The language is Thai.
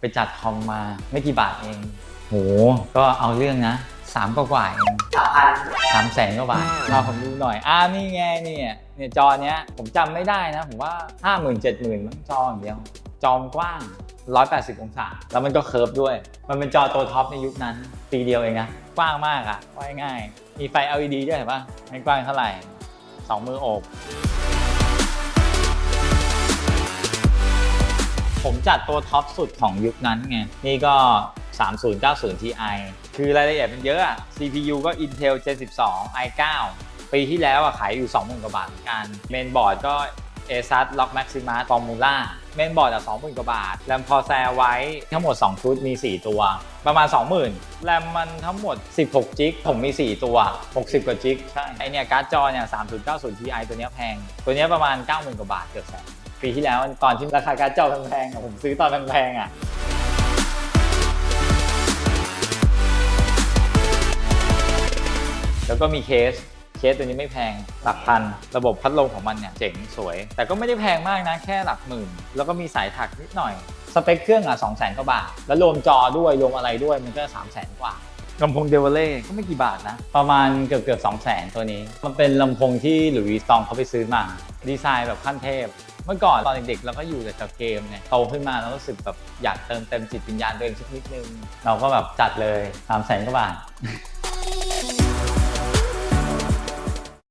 ไปจัดคอมมาไม่กี่บาทเอง โห ก็เอาเรื่องนะสามกว่าๆเองสามพันสามแสนกว่าบาทมาผมดูหน่อย อ่านี่ไงเนี่ยเนี่ยจอเนี้ยผมจำไม่ได้นะ ผมว่าห้าหมื่นเจ็ดหมื่นจออย่างเดียว จอมนกว้าง 180 องศา แล้วมันก็เคิร์ฟด้วย มันเป็นจอตัวท็อปในยุคนั้นปีเดียวเองนะกว้างมากอะว่าง่ายๆมีไฟ LED ด้วยเห็นปะไม่กว้างเท่าไหร่สองมือโอบ ผมจัดตัวท็อปสุดของยุคนั้นไง นี่ก็ 3090 Ti คือรายละเอียดมันเยอะอะ CPU ก็ Intel Gen 12 i9 ปีที่แล้วอะขายอยู่ 20,000กว่าบาทเหมือนกันเมนบอร์ดก็ ASUS Rock Maximus Formula เมนบอร์ดอะ20,000กว่าบาท แรมพอแซไว้ทั้งหมด 2 ชุดมี 4 ตัว ประมาณ 20,000 แรมมันทั้งหมด 16 จิก ผมมี 4 ตัว 60 กว่าจิก ใช่ ไอเนี่ยการ์ดจอเนี่ย 3090 Ti ตัวเนี้ยแพง ตัวเนี้ยประมาณ 90,000 กว่าบาทเกือบแสน ปีที่แล้วตอนที่ราคาการ์ดจอแพงๆอะผมซื้อตอนแพงๆอะแล้วก็มีเคสเคสตัวนี้ไม่แพงหลักพัน ระบบพัดลมของมันเนี่ยเจ๋งสวย แต่ก็ไม่ได้แพงมากนะ แค่หลักหมื่น แล้วก็มีสายถักนิดหน่อย สเปคเครื่องอะ2 0 0 0 0 0กว่าบาท แล้วรวมจอด้วยรวมอะไรด้วยมันก็3 0 0 0 0 0กว่าลำโพงเดเวเล่ก็ไม่กี่บาทนะ ประมาณเกือบเกือบ2 0 0 0 0 0ตัวนี้ มันเป็นลำโพงที่หลุยส์วิสตองเขาไปซื้อมา ดีไซน์แบบขั้นเทพ เมื่อก่อนตอนเด็กๆเราก็อยู่แต่กับเกมเนี่ยโตขึ้นมาเรารู้สึกแบบอยากเติมเต็มจิตวิญญาณตัวเองสักนิดนึง เราก็แบบจัดเลยตามแสงกว่าบาท